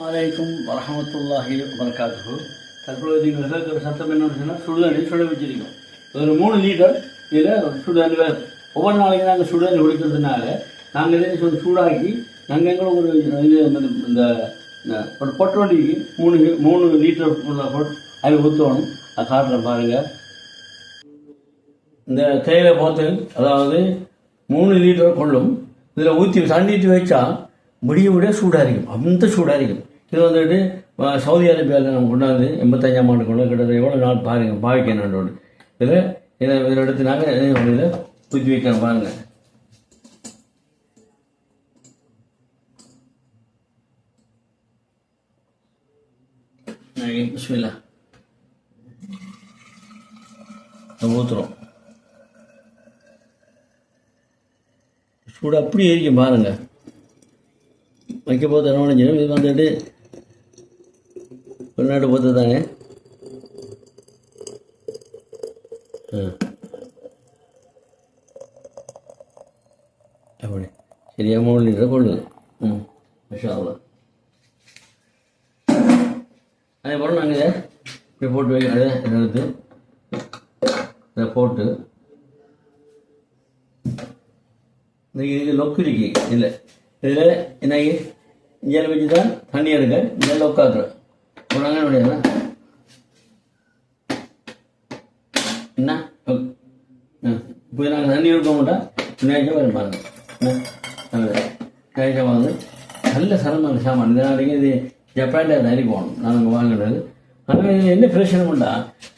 வலைக்கும் வரமத்துல்லாஹி வரகாத்து தற்பொழுது நீங்கள் கேட்குற சத்தம் என்னன்னு சொன்னால் சுடுதண்ணி சுட வச்சிருக்கோம். ஒரு மூணு லிட்டர் இதில் சுடுதண்ணி வேறு ஒவ்வொரு நாளைக்கு நாங்கள் சுடுதண்ணி குடிக்கிறதுனால நாங்கள் இதை சொல்லி சூடாக்கி நாங்கள் எங்களை ஒரு இது இந்த- ஒரு பொட்டு வண்டிக்கு மூணு மூணு லிட்டர் உள்ள அதில் ஊற்றணும் அது காட்டுறேன் பாருங்கள் இந்த தேயிலை போத்தல் அதாவது மூணு லிட்டர் கொள்ளும். இதில் ஊற்றி தண்ணிட்டு வச்சா முடிய விட சூடாக இருக்கும் அந்த சூடாக இருக்கும் இது வந்துட்டு சவுதி அரேபியாவில் நம்ம கொண்டாந்து எண்பத்தஞ்சாம் ஆண்டு கொண்டு கிட்டத்தட்ட எவ்வளோ நாள் பாருங்க பாவிக்க நாடோடு இதில் இதை இதில் எடுத்து நாங்கள் இதில் தூக்கி வைக்கணும் பாருங்க. பிஸ்மில்லா. ஊற்றுறோம் சூடு அப்படியே இருக்கும் பாருங்க. வைக்க போது நுழைஞ்சிடும் இது வந்துட்டு வெளிநாட்டு போத்து தானே? அப்படி. சரியா மூணு லிட்டர் கொள்ளுது ம். மஷா அதே போல் நாங்கள் இதை இப்படி போட்டு வைக்க எடுத்து. இதை போட்டு. இன்னைக்கு இது லொக்கு இருக்கு. இல்லை. இதில் என்ன இங்கே வச்சு தான் தண்ணி எடுக்க இங்கே உட்காக்குறேன் உடனே முடியாது என்ன இப்போ நாங்கள் தண்ணி எடுக்க மாட்டோம் நேச்சம் வரும் பாருங்க நேச்சம் வந்து நல்ல சிரமம் சாமான். இதனால இது ஜப்பானில் தண்ணி போகணும். நாங்கள் வாங்கினது. ஆனால் இது என்ன பிரச்சனை உண்டா?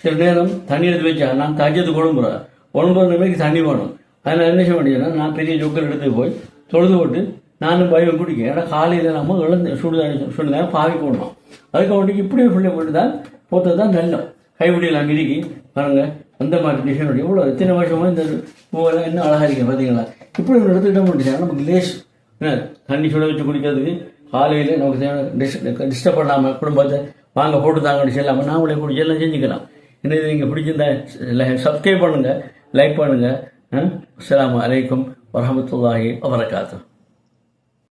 சில நேரம் தண்ணி எடுத்து வச்சா நான் தஞ்சத்து குழம்புறேன் ஒன்பது நிலைக்கு தண்ணி வேணும். அதில் என்ன செய்ய முடியும்னா நான் பெரிய ஜொக்கர் எடுத்து போய் தொழுது போட்டு நானும் பயம் குடிக்க ஏன்னா காலையில் நம்ம இழந்து சுடு தண்ணி பாவி போடணும். அதுக்கு அவனுக்கு இப்படியே பிள்ளை போட்டுதான் போட்டது தான் நல்லம். கைப்பிடியில் அங்கே இருக்கி பாருங்க அந்த மாதிரி டிசைன் இவ்வளோ எத்தனை வருஷமாக இந்த பூவெல்லாம் இன்னும் அழகாக இருக்கு பார்த்தீங்களா இப்படி ஒரு எடுத்துக்கிட்ட முடியாது நமக்கு லேஸ் என்ன தண்ணி சுட வச்சு குடிக்கிறதுக்கு காலையில் நமக்கு தேவையான டிஸ்டர்ப் பண்ணாமல் குடும்பத்தை வாங்க போட்டு தாங்க செல்லாமல் நாமளே குடிச்சு எல்லாம் செஞ்சுக்கலாம். என்ன இது நீங்கள் பிடிச்சிருந்தா சப்ஸ்கிரைப் பண்ணுங்கள் லைக் பண்ணுங்கள் அஸ்லாம் அலைக்கும் வரமத்துல்லாஹி வபரகாத்துஹு.